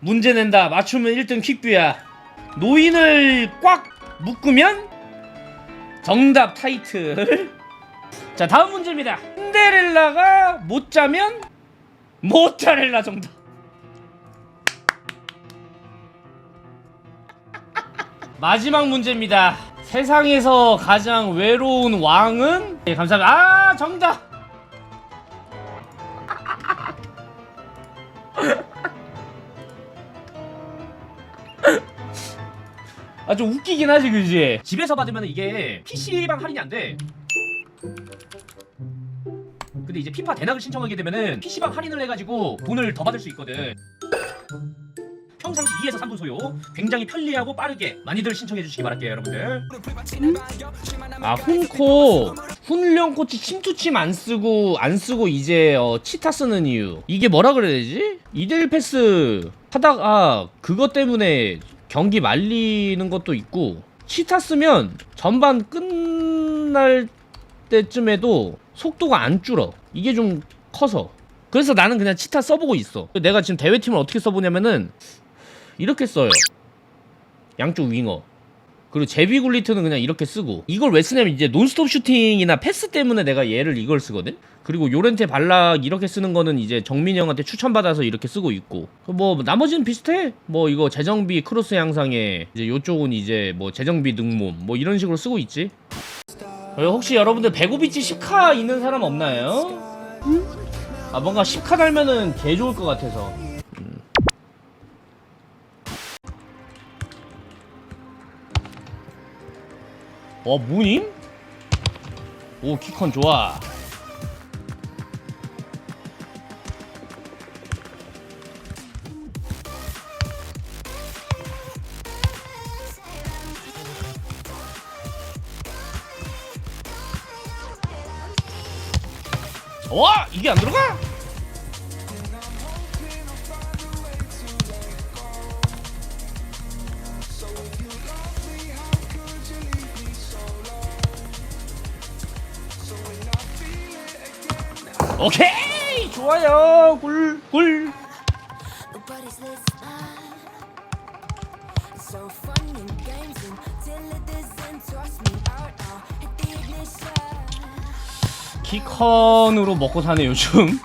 문제 낸다. 맞추면 1등 퀵뷰야. 노인을 꽉 묶으면 정답 타이틀. 자 다음 문제입니다. 신데렐라가 못 자면 모짜렐라 정답. 마지막 문제입니다. 세상에서 가장 외로운 왕은? 네, 감사합니다. 아 정답 아 좀 웃기긴 하지 그지? 집에서 받으면 이게 PC방 할인이 안 돼. 근데 이제 피파 대낙을 신청하게 되면은 PC방 할인을 해가지고 돈을 더 받을 수 있거든. 평상시 2에서 3분 소요. 굉장히 편리하고 빠르게 많이들 신청해 주시기 바랄게요, 여러분들. 아, 훈코 훈련 코치 침투침 안 쓰고 안 쓰고 이제 어, 치타 쓰는 이유. 이게 뭐라 그래야 되지? 이대일 패스 하다가 그것 때문에 경기 말리는 것도 있고 치타 쓰면 전반 끝날 때쯤에도 속도가 안 줄어. 이게 좀 커서. 그래서 나는 그냥 치타 써보고 있어. 내가 지금 대회팀을 어떻게 써보냐면은 이렇게 써요. 양쪽 윙어. 그리고 제비 굴리트는 그냥 이렇게 쓰고. 이걸 왜 쓰냐면 이제 논스톱 슈팅이나 패스 때문에 내가 얘를 이걸 쓰거든? 그리고 요렌테 발락 이렇게 쓰는 거는 이제 정민이 형한테 추천받아서 이렇게 쓰고 있고. 뭐 나머지는 비슷해. 뭐 이거 재정비 크로스 양상에 이제 요쪽은 이제 뭐 재정비 능몸 뭐 이런 식으로 쓰고 있지. 어, 혹시 여러분들 베고비치 10카 있는 사람 없나요? 아 뭔가 10카 달면은 개 좋을 것 같아서 어 무님? 오 키컨 좋아 와 이게 안 들어가? 오케이 좋아요 굴굴 the ignition. 키컨으로 먹고 사네 요즘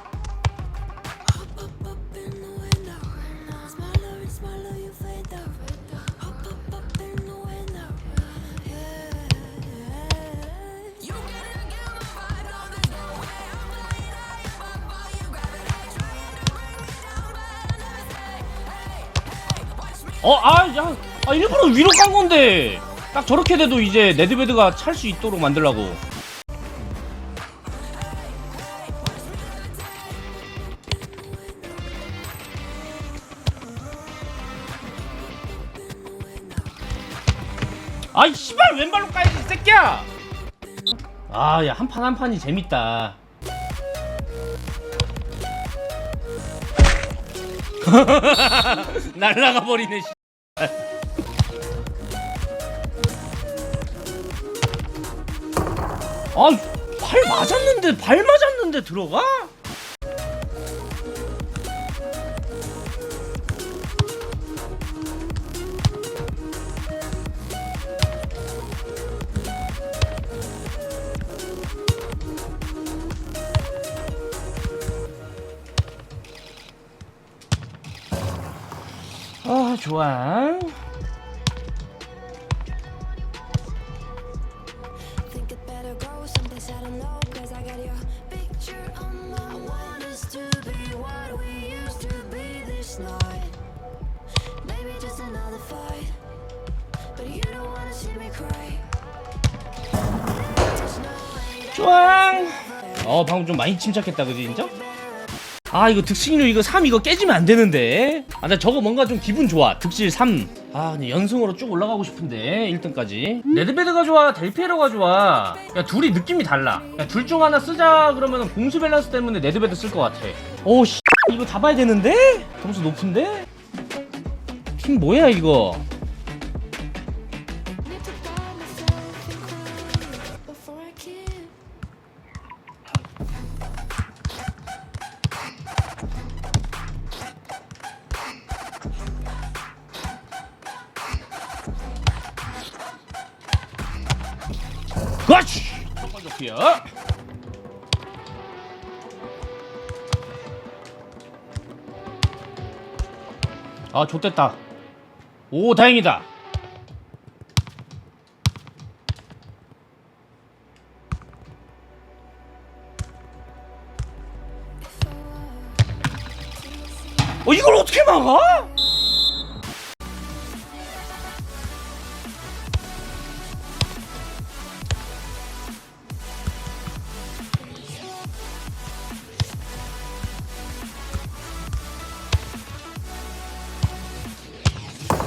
어 아 야 아, 일부러 위로 깐 건데. 딱 저렇게 돼도 이제 네드베드가 찰 수 있도록 만들라고. 아이 씨발 왼발로 까야지 이 새끼야! 아 야 한 판 한 판이 재밌다. 날라가 버리네 씨. 아, 발 맞았는데 발 맞았는데 들어가? 아, 좋아. 쫑! 어 방금 좀 많이 침착했다 그지 인정? 아 이거 득실률 이거 3 이거 깨지면 안 되는데. 아 나 저거 뭔가 좀 기분 좋아. 득실 3아 근데 연승으로 쭉 올라가고 싶은데 1등까지. 레드베드가 좋아 델피에로가 좋아. 야 둘이 느낌이 달라. 야 둘 중 하나 쓰자 그러면 공수 밸런스 때문에 레드베드 쓸 것 같아. 오씨. 이거 잡아야 되는데? 점수 높은데? 팀 뭐야 이거 피어 아 좋됐다. 오 다행이다. 어 이걸 어떻게 막아?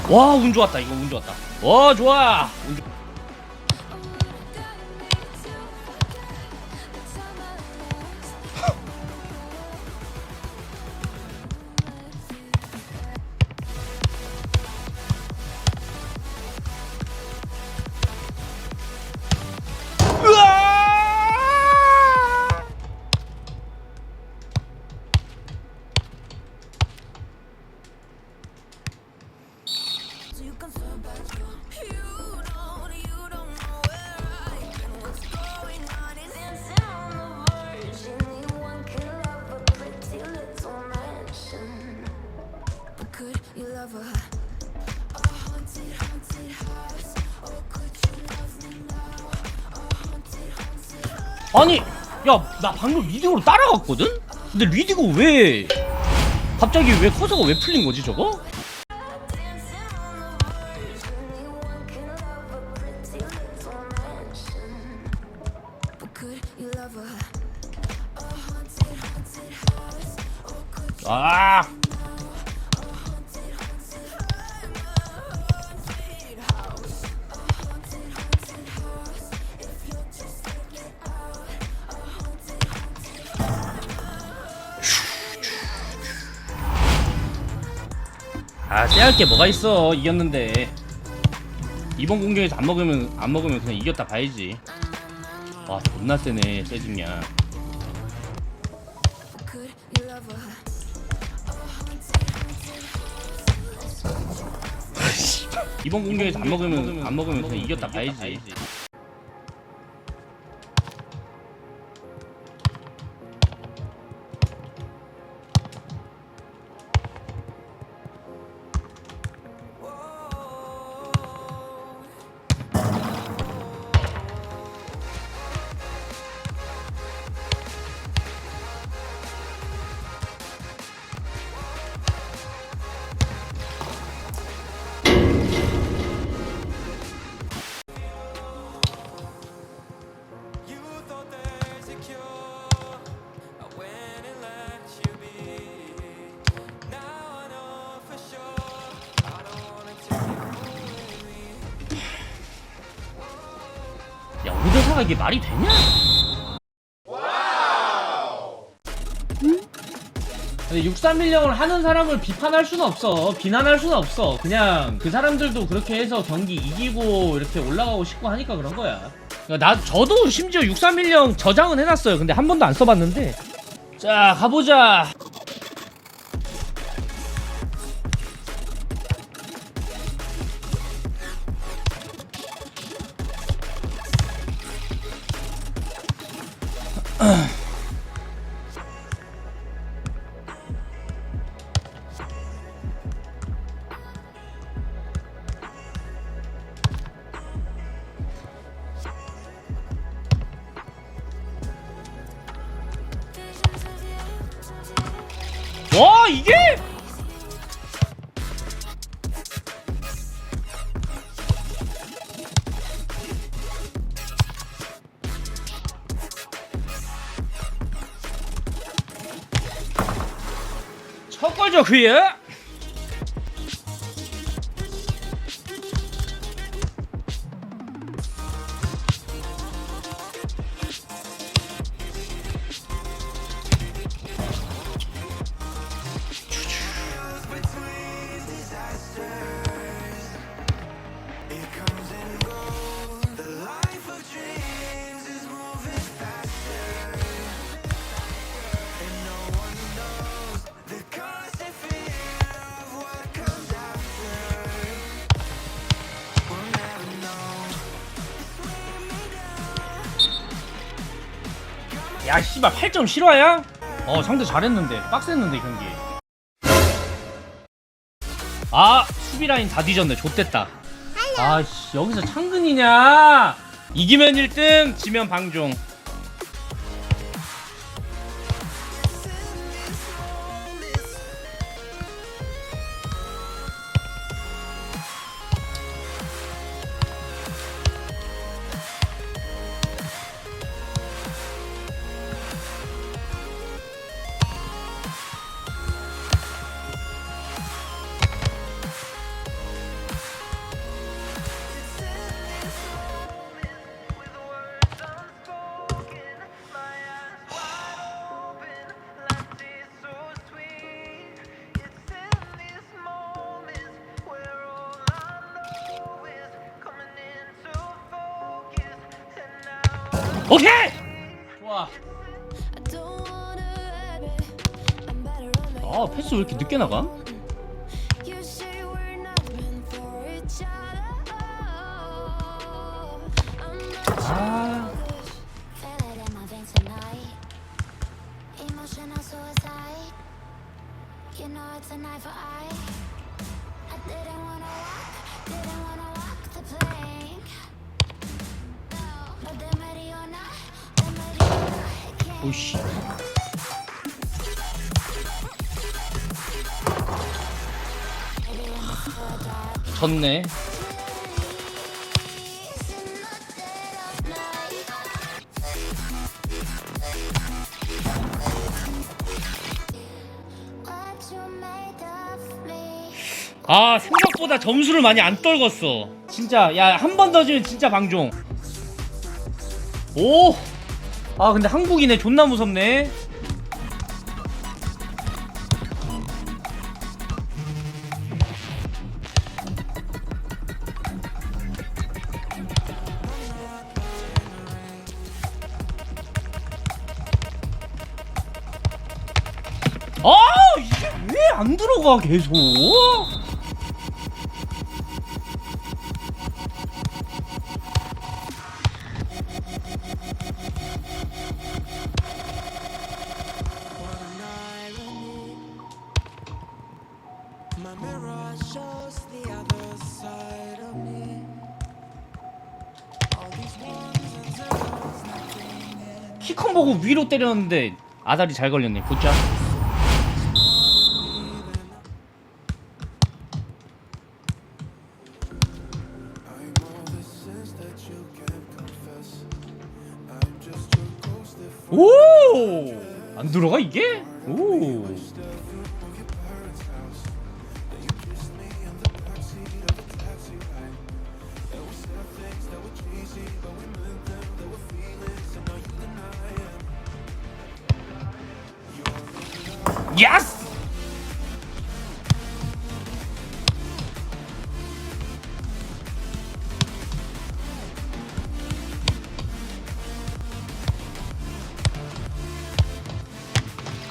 와 운 좋았다. 이거 운 좋았다. 와 좋아. 운 좋... 아니 야 나 방금 리딩으로 따라갔거든? 근데 리딩은 왜 갑자기 왜 커서가 왜 풀린 거지 저거? Dancing 아, 쎄할 게 뭐가 있어. 이겼는데. 이번 공격에서 안 먹으면 안 먹으면 그냥 이겼다 봐야지. 와, 존나 세네, 세징야. 이번 공격에서 안 먹으면 안 먹으면 그냥 이겼다 봐야지. 야, 5대4가 이게 말이 되냐? 근데 63밀령을 하는 사람을 비판할 수는 없어. 비난할 수는 없어. 그냥 그 사람들도 그렇게 해서 경기 이기고 이렇게 올라가고 싶고 하니까 그런 거야. 그러니까 나 저도 심지어 63밀령 저장은 해놨어요. 근데 한 번도 안 써봤는데. 자 가보자. 이게? 첫 거죠 그게? 야 씨발 8점 실화야? 어 상대 잘했는데 빡셌는데 경기. 아 수비 라인 다 뒤졌네. 좆됐다. 아씨 여기서 창근이냐? 이기면 1등 지면 방종 아 패스 왜 이렇게 늦게 나가? 아. 오씨. 졌네? 아 생각보다 점수를 많이 안 떨궜어. 진짜 야 한 번 더 지면 진짜 방종. 오 아 근데 한국이네. 존나 무섭네. 아 이게 왜 안 들어가 계속 키컨 보고 위로 때렸는데 아다리 잘 걸렸네 if 오! 안 들어가 이게? 오.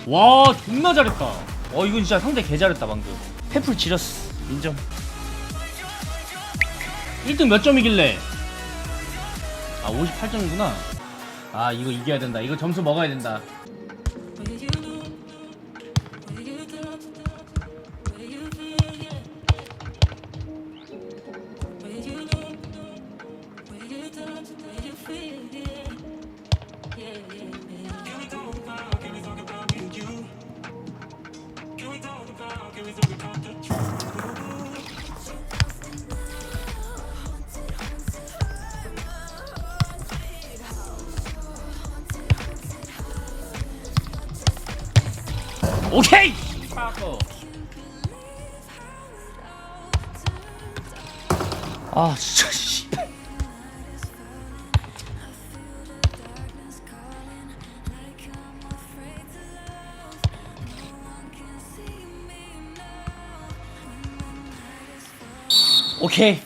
와 존나 잘했다. 어 이건 진짜 상대 개 잘했다 방금. 페풀 지렸어. 인정. 1등 몇 점이길래? 아 58점이구나. 아 이거 이겨야 된다. 이거 점수 먹어야 된다 오케이! 아 진짜 씨발 오케이.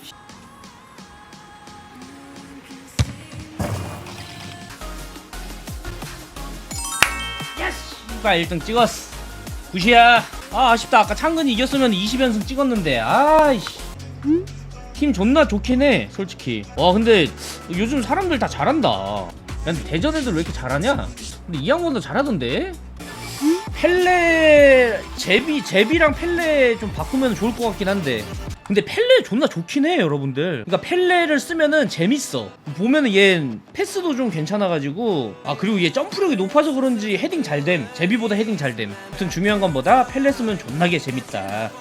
예스! 씨발 1등 찍었어 굿이야. 아 아쉽다. 아까 창근이 이겼으면 20연승 찍었는데. 아이씨. 팀 존나 좋긴 해 솔직히. 와 근데 요즘 사람들 다 잘한다. 근데 대전 애들 왜 이렇게 잘하냐? 근데 이 양반도 잘하던데? 펠레 제비 제비랑 펠레 좀 바꾸면 좋을 것 같긴 한데. 근데 펠레 존나 좋긴 해 여러분들. 그러니까 펠레를 쓰면은 재밌어. 보면은 얘 패스도 좀 괜찮아가지고. 아 그리고 얘 점프력이 높아서 그런지 헤딩 잘됨. 제비보다 헤딩 잘됨. 아무튼 중요한 건 뭐다? 펠레 쓰면 존나게 재밌다